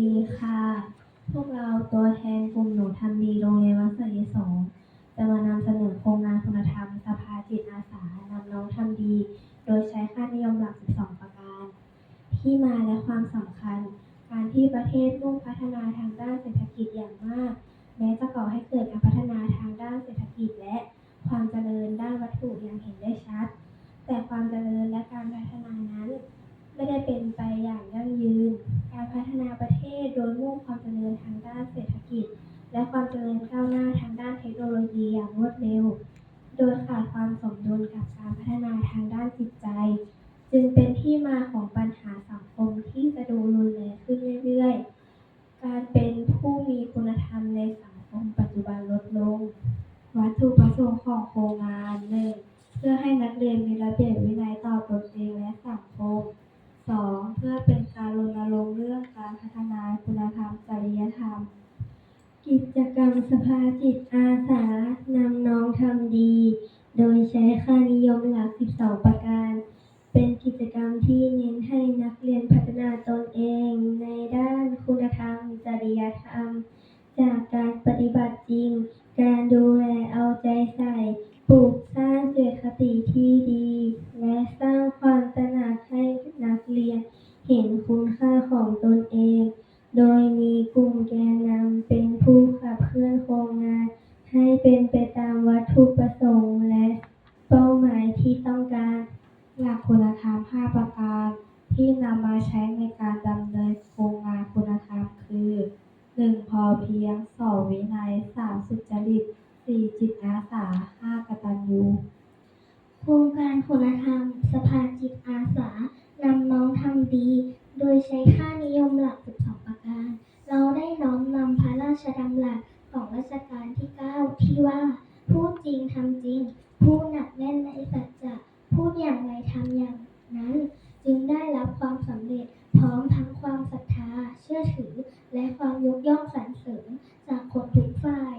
ดีค่ะ พวกเราตัวแทนกลุ่มหนูทำดีโรงเรียนวัดสระยสงจะมานำเสนอโครงงานคุณธรรมสภาจิตอาสานำน้องทำดี โดยใช้ค่านิยมหลัก 12 ประการ ที่มาและความสำคัญ การที่ประเทศมุ่งพัฒนาทางด้านเศรษฐกิจอย่างมาก แม้จะก่อให้เกิดการพัฒนาทางด้านเศรษฐกิจและความเจริญด้านวัตถุอย่างเห็นได้ชัด แต่ความเจริญและการพัฒนานั้น ไม่ได้เป็นไปอย่างยั่งยืน การ พัฒนาประเทศโดยมุ่งความเจริญทางด้านเศรษฐกิจ และความเจริญก้าวหน้าทางด้านเทคโนโลยีอย่างรวดเร็ว โดยขาดความสมดุลกับการพัฒนาทางด้านจิตใจ จึงเป็นที่มาของปัญหาสังคมที่จะดูรุนแรงขึ้นเรื่อยๆ การเป็นผู้มีคุณธรรมในสังคมปัจจุบันลดลง วัตถุประสงค์ของโครงงานหนึ่งเพื่อให้นักเรียนมีระเบียบวินัยต่อตนเองและสังคมสองเพื่อเป็นการรณรงค์เรื่องการพัฒนาคุณธรรมจริยธรรม กิจกรรมสภาจิตอาสานำน้องทำดี โดยใช้ค่านิยมหลัก 12 ประการ เป็นกิจกรรมที่เน้นให้นักเรียนพัฒนาตนเองในด้านคุณธรรม จริยธรรม จากการปฏิบัติจริง การดูแลเอาใจใส่ ปลูกสร้างเจตคติที่ดี และสร้างความตระหนักให้นักเรียน เห็นคุณค่าของตนเอง เป็นไปตามวัตถุประสงค์และเป้าหมายที่ต้องการหลักคุณธรรม 5 ประการ ที่นำมาใช้ในการดำเนินโครงงานคุณธรรมคือ 1. พอเพียง 2. วินัย 3. สุจริต 4. จิตอาสา 5. กตัญญูโครงการคุณธรรม สภาจิตอาสานำน้องทำดี โดยใช้ค่านิยมหลัก 12 ประการ เราได้น้อมนำพระราชดำรัส ของรัชกาลที่ 9 ที่ว่าพูดจริงทำจริงพูดหนักแน่นในสัจจะพูดอย่างไรทำอย่างนั้น จึงได้รับความสำเร็จพร้อมทั้งความศรัทธา เชื่อถือ และความยกย่องสรรเสริญจากคนทุกฝ่าย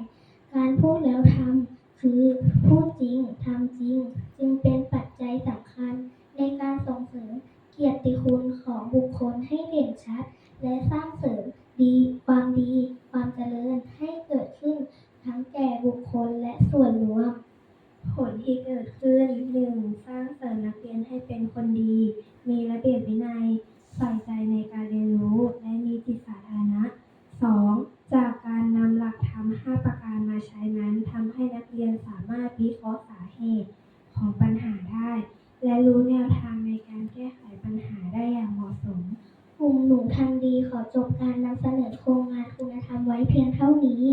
การพูดแล้วทำคือพูดจริงทำจริง จึงเป็นปัจจัยสำคัญ ในการส่งเสริมเกียรติคุณของบุคคลให้เด่นชัด และสร้างเสริมดีความดี ความเจริญให้เกิดขึ้น ทั้งแก่บุคคลและส่วนรวม ผลที่เกิดขึ้น 1. สร้างเสริมนักเรียนให้เป็นคนดี มีระเบียบวินัย ใส่ใจในการเรียนรู้ และมีจิตสาธารณะ 2. จากการนำหลักธรรม 5 ประการมาใช้นั้นทำให้นักเรียนสามารถวิเคราะห์สาเหตุของปัญหาได้ และรู้แนวทางในการแก้ไขปัญหาได้อย่างเหมาะสมกลุ่มหนูทำดีขอจบการนำเสนอโครงงานคุณธรรมไว้เพียงเท่านี้